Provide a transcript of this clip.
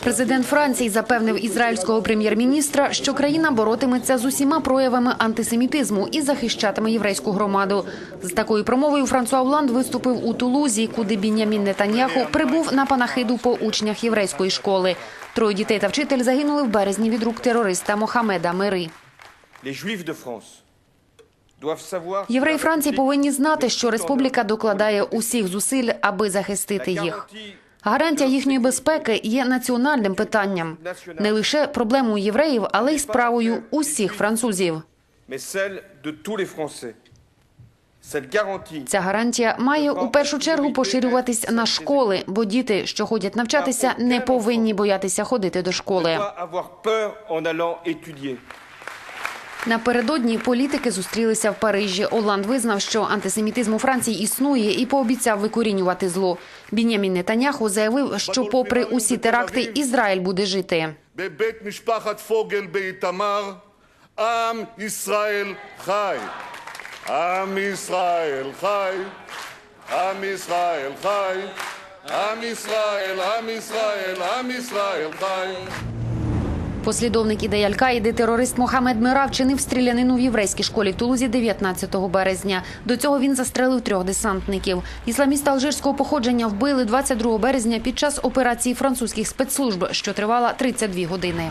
Президент Франції запевнив ізраїльського прем'єр-міністра, що країна боротиметься з усіма проявами антисемітизму і захищатиме єврейську громаду. З такою промовою Франсуа Оланд виступив у Тулузі, куди Бінямін Нетаньяху прибув на панахиду по учнях єврейської школи. Троє дітей та вчитель загинули в березні від рук терориста Мохамеда Мири. Євреї Франції повинні знати, що республіка докладає усіх зусиль, аби захистити їх. Гарантія їхньої безпеки є національним питанням, не лише проблемою євреїв, але й справою усіх французів. Ця гарантія має у першу чергу поширюватись на школи, бо діти, що ходять навчатися, не повинні боятися ходити до школи. Напередодні політики зустрілися в Парижі. Оланд визнав, що антисемітизм у Франції існує і пообіцяв викорінювати зло. Бінямін Нетаняху заявив, що, попри усі теракти, Ізраїль буде жити. Ам Ісраїль хай. Ам Ісраїль хай. Ам Ісраїль хай. Послідовник ідеї Аль-Каїди терорист Мохамед Мира вчинив стрілянину в єврейській школі в Тулузі 19 березня. До цього він застрелив трьох десантників. Ісламіста алжирського походження вбили 22 березня під час операції французьких спецслужб, що тривала 32 години.